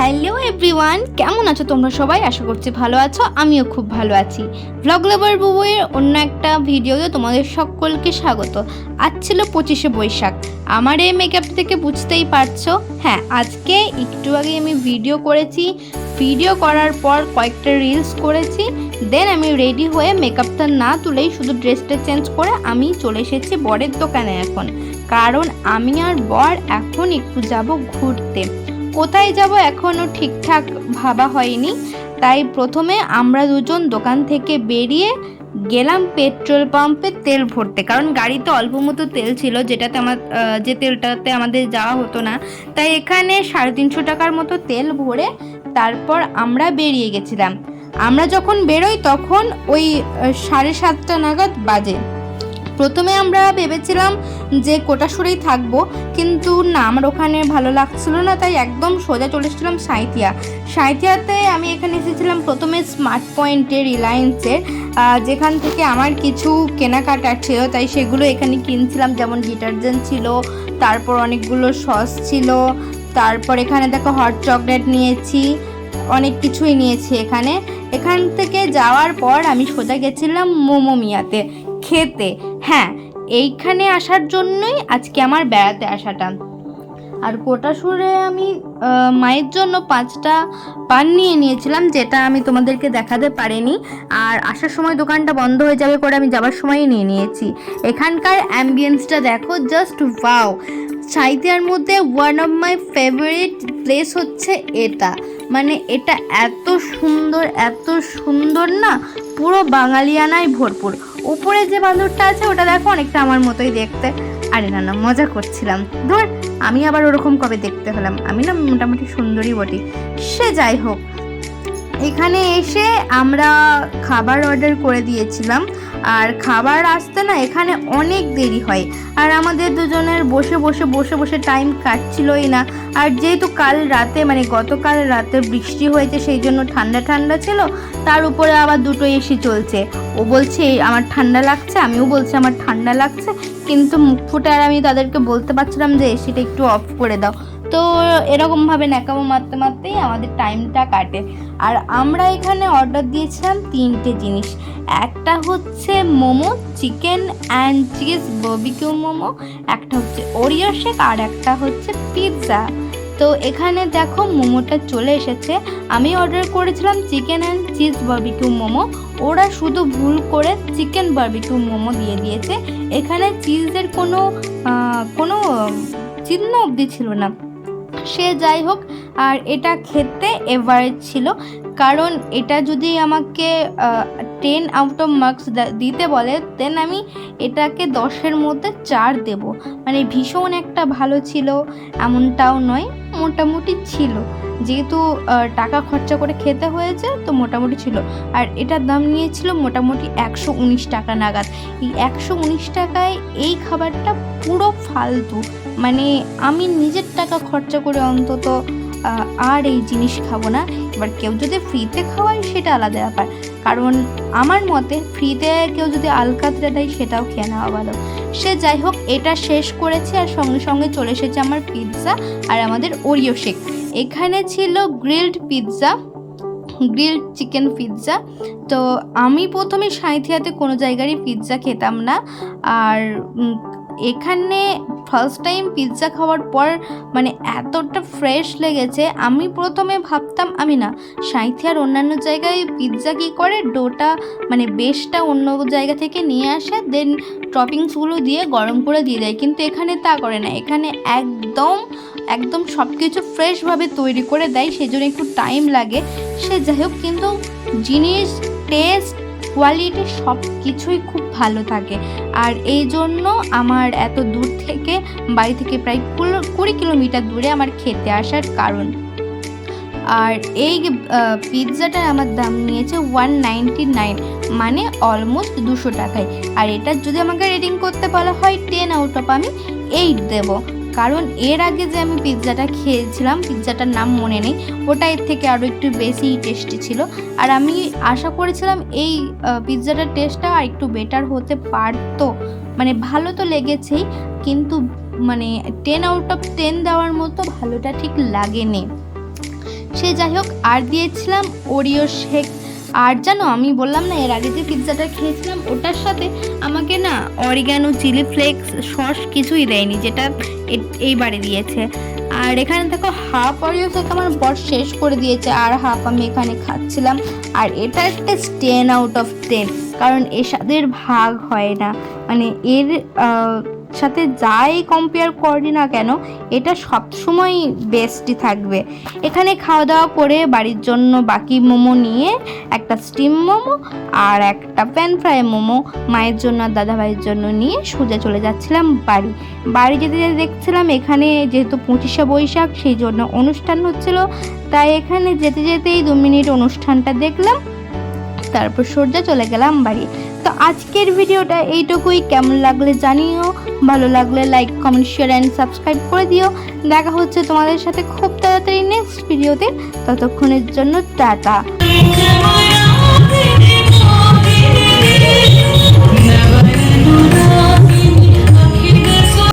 Hello everyone, কেমন আছো তোমরা সবাই? আশা করছি ভালো আছো, আমিও খুব ভালো আছি। ব্লগ লেভার বুবুয়ের অন্য একটা ভিডিওতে তোমাদের সকলকে স্বাগত। আজ ছিল পঁচিশে বৈশাখ। আমার এই মেকআপ থেকে বুঝতেই পারছ? হ্যাঁ আজকে একটু আগে আমি ভিডিও করেছি। ভিডিও করার পর কয়েকটা রিলস করেছি। দেন আমি রেডি হয়ে মেকআপটা না তুলেই শুধু ড্রেসটা চেঞ্জ করে আমি চলে এসেছি বরের দোকানে এখন। কারণ আমি আর বর এখন একটু যাব ঘুরতে। কোথায় যাব এখনও ঠিকঠাক ভাবা হয়নি। তাই প্রথমে আমরা দুজন দোকান থেকে বেরিয়ে গেলাম পেট্রোল পাম্পে তেল ভরতে। কারণ গাড়িতে অল্প মতো তেল ছিল, যেটাতে আমার যে তেলটাতে আমাদের যাওয়া হতো না। তাই এখানে সাড়ে তিনশো টাকার মতো তেল ভরে তারপর আমরা বেরিয়ে গেছিলাম। আমরা যখন বেরোই তখন ওই সাড়ে সাতটা নাগাদ বাজে। প্রথমে আমরা ভেবেছিলাম যে কোটাসুরেই থাকব, কিন্তু না, আমার ওখানে ভালো লাগছিল না, তাই একদম সোজা চলে এসেছিলাম সাঁইথিয়া। সাঁইথিয়াতে আমি এখানে এসেছিলাম প্রথমে স্মার্ট পয়েন্টে রিলায়েন্সের যেখান থেকে আমার কিছু কেনাকাটা ছিল, তাই সেগুলো এখানে কিনছিলাম, যেমন ডিটারজেন্ট ছিল, তারপর অনেকগুলো সস ছিল, তারপর এখানে দেখো হট চকলেট নিয়েছি, অনেক কিছুই নিয়েছি এখানে। এখান থেকে যাওয়ার পর আমি সোজা গেছিলাম মোমো মিয়াতে, খেতে। হ্যাঁ এইখানে আসার জন্যই আজকে আমার বেড়াতে আসাটা। আর কোটাসুরে আমি মায়ের জন্য পাঁচটা পান নিয়ে নিয়েছিলাম, যেটা আমি তোমাদেরকে দেখাতে পারিনি। আর আসার সময় দোকানটা বন্ধ হয়ে যাবে করে আমি যাবার সময়ই নিয়ে নিয়েছি। এখানকার অ্যাম্বিয়েন্সটা দেখো জাস্ট ওয়াও সাইথিয়ার মধ্যে one of my favourite place হচ্ছে এটা। মানে এটা এত সুন্দর এত সুন্দর না, পুরো বাঙালিয়ানায় ভরপুর। উপরে যে বান্ধবটা আছে, ওটা দেখো অনেকটা আমার মতোই দেখতে। আরে না না, মজা করছিলাম। ধর, আমি আবার ওরকম কবে দেখতে হলাম? আমি না মোটামুটি সুন্দরী বটি। সে যাই হোক, এখানে এসে আমরা খাবার অর্ডার করে দিয়েছিলাম। আর খাবার আসতে না এখানে অনেক দেরি হয়। আর আমাদের দুজনের বসে বসে বসে বসে টাইম কাটছিলই না। আর যেহেতু কাল রাতে মানে গতকাল রাতে বৃষ্টি হয়েছে, সেই জন্য ঠান্ডা ঠান্ডা ছিল, তার উপরে আবার দুটো এসি চলছে। ও বলছে, আমার ঠান্ডা লাগছে? আমিও বলছি, আমার ঠান্ডা লাগছে। কিন্তু মুখ ফুটে আর আমি তাদেরকে বলতে পারছিলাম যে এসিটা একটু অফ করে দাও। তো এরকমভাবে ন্যাকামো মারতে মারতেই আমাদের টাইমটা কাটে। আর আমরা এখানে অর্ডার দিয়েছিলাম তিনটে জিনিস। একটা হচ্ছে momo chicken and cheese barbecue momo, একটা হচ্ছে ওরিও শেক আর একটা হচ্ছে পিৎজা তো এখানে দেখো মোমোটা চলে এসেছে। আমি অর্ডার করেছিলাম chicken and cheese barbecue momo. ওরা শুধু ভুল করে চিকেন বার্বিকিউ মোমো দিয়ে দিয়েছে। এখানে চিজের কোনো কোনো চিহ্ন অবধি ছিল না। সে যাই হোক, আর এটা খেতে এভারেজ ছিল। কারণ এটা যদি আমাকে টেন আউট অফ মার্কস দিতে বলে দেন আমি এটাকে দশের মধ্যে চার দেব। মানে ভীষণ একটা ভালো ছিল, এমনটাও নয়, মোটামুটি ছিল। যেহেতু টাকা খরচা করে খেতে হয়েছে, তো মোটামুটি ছিল। আর এটার দাম নিয়েছিল মোটামুটি একশো উনিশ টাকা নাগাদ। এই একশো উনিশ টাকায় এই খাবারটা পুরো ফালতু। মানে আমি নিজের টাকা খরচা করে অন্তত আর এই জিনিস খাব না। এবার কেউ যদি ফ্রিতে খাওয়ায়, সেটা আলাদা ব্যাপার। কারণ আমার মতে ফ্রিতে কেউ যদি আলকাতরা দেয়, সেটাও খেয়ে নেওয়া ভালো। সে যাই হোক, এটা শেষ করেছে আর সঙ্গে সঙ্গে চলে এসেছে আমার পিৎজা আর আমাদের ওরিও শেক এখানে ছিল grilled pizza grilled chicken pizza তো আমি প্রথমে সাঁইথিয়াতে কোনো জায়গারই পিৎজা খেতাম না। আর এখানে ফার্স্ট টাইম পিৎজা খাওয়ার পর মানে এতটা ফ্রেশ লেগেছে, আমি প্রথমে ভাবতাম, আমি না সাঁইথিয়ার অন্যান্য জায়গায় পিৎজা কী করে? ডোটা মানে বেশটা অন্য জায়গা থেকে নিয়ে আসে দেন টপিংসগুলো দিয়ে গরম করে দিয়ে দেয়, কিন্তু এখানে তা করে না, এখানে একদম একদম সব কিছু ফ্রেশভাবে তৈরি করে দেয় সেই জন্য একটু টাইম লাগে, সে যাই হোক, কিন্তু জিনিস টেস্ট কোয়ালিটি সব কিছুই খুব ভালো থাকে। আর এই জন্য আমার এত দূর থেকে, বাড়ি থেকে প্রায় কুড়ি কিলোমিটার দূরে আমার খেতে আসার কারণ। আর এই পিৎজাটার আমার দাম নিয়েছে ওয়ান নাইনটি নাইন মানে অলমোস্ট দুশো টাকায়। আর এটার যদি আমাকে রেটিং করতে বলা হয় টেন আউট অফ আমি এইট দেবো। কারণ এর আগে যে আমি পিৎজাটা খেয়েছিলাম, পিৎজাটার নাম মনে নেই, ওটা এর থেকে আরও একটু বেশি টেস্টি ছিল। আর আমি আশা করেছিলাম এই পিৎজাটার টেস্টটা আর একটু বেটার হতে পারতো। মানে ভালো তো লেগেছেই, কিন্তু মানে টেন আউট অফ টেন দেওয়ার মতো ভালোটা ঠিক লাগেনি। সে যাই হোক, আর দিয়েছিলাম ওরিও শেক আর জানো, আমি বললাম না, এর আগে যে পিৎজাটা খেয়েছিলাম, ওটার সাথে আমাকে না অরিগানো চিলি ফ্লেক্স সস কিছুই দেয়নি, যেটা এইবারে দিয়েছে। আর এখানে দেখো, হাফ অরিও তো আমার বর শেষ করে দিয়েছে, আর হাফ আমি এখানে খাচ্ছিলাম। আর এটা একটা টেন আউট অফ টেন কারণ এর সাদের ভাগ হয় না। মানে এর সাথে যাই কম্পেয়ার করি না কেন, এটা সবসময় বেস্টই থাকবে। এখানে খাওয়া দাওয়া করে বাড়ির জন্য বাকি মোমো নিয়ে একটা স্টিম মোমো আর একটা প্যান ফ্রাই মোমো মায়ের জন্য আর দাদাভাইয়ের জন্য নিয়ে সোজা চলে যাচ্ছিলাম বাড়ি। বাড়ি যেতে যেতে দেখছিলাম এখানে যেহেতু পঁচিশে বৈশাখ, সেই জন্য অনুষ্ঠান হচ্ছিল। তাই এখানে যেতে যেতেই দু মিনিট অনুষ্ঠানটা দেখলাম। তারপর সোজা চলে গেলাম বাড়ি। তো আজকের ভিডিওটা এইটুকুই। কেমন লাগলে জানিও। ভালো লাগলে like comment share and subscribe করে দিও। দেখা হচ্ছে তোমাদের সাথে খুব তাড়াতাড়ি নেক্সট ভিডিওতে ততক্ষণের জন্য টাটা।